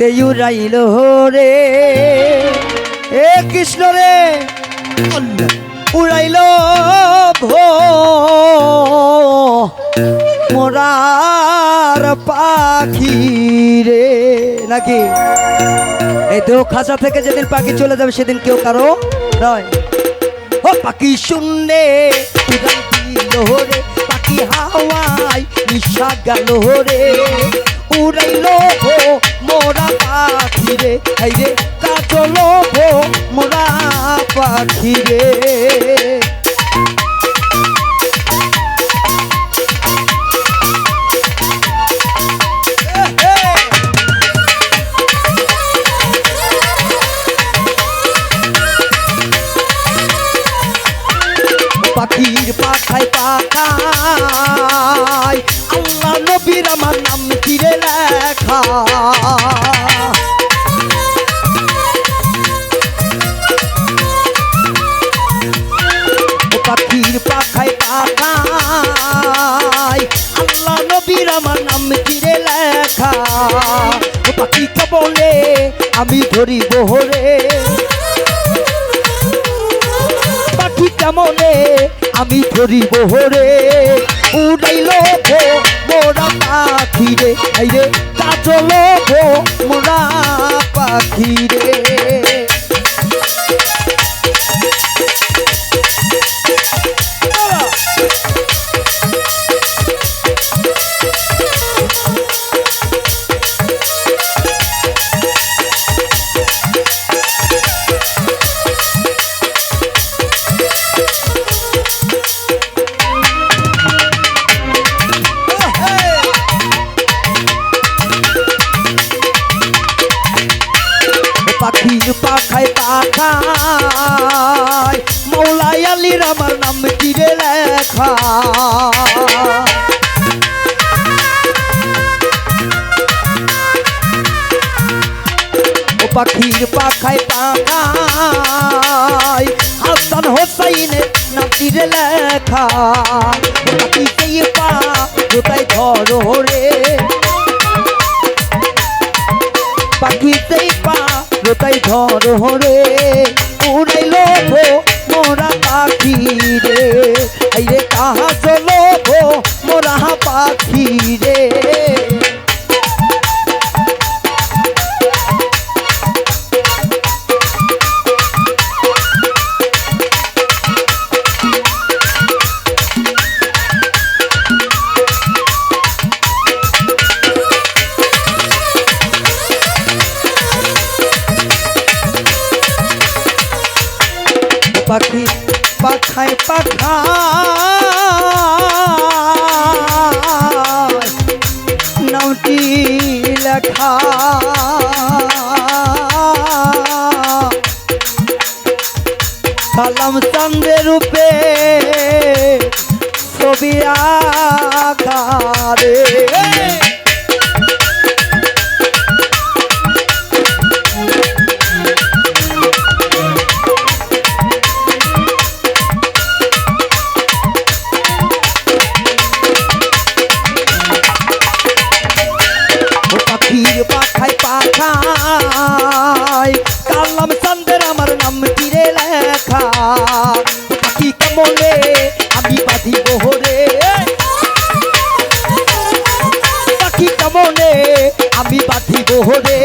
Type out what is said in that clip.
উড়াইল রে এ কৃষ্ণ রে, উড়াইল ভো পাখি রে, নাকি? এই দেহ খাঁচা থেকে যেদিন পাখি চলে যাবে, সেদিন কেউ কারও নয়। ও পাখি শূন্যে উড়াল দিল রে পাখি হাওয়াই নিশা গেল রে উড়াইল মোরা পাখি রে এই রে কাজল ভো মোরা পাখি রে। পাখির পাখায় পাখায় পাখি আমি ধরি বহরে পাখি কেমনে আমি ধরি বহরে উড়াইল মোরা পাখি রে এই কাজল মোরা পাখি রে পাখির পাখায় পাখায়। মৌলাই আলীর আমার নাম তীরে লেখা। পাখির পাখায় পাখায়, হাসান হোসাইনের নাম তীরে লেখা। ধর হরে উড়াইল পাখি পাখায় পাখায় নামটি লেখা। সালাম চন্দ্রের রূপে ছবি আকারে কালাম আমার নাম তীরে লেখা। পাখি কমলে আমি বাঁধি বহরে পাখি কমলে আমি বাঁধি বহরে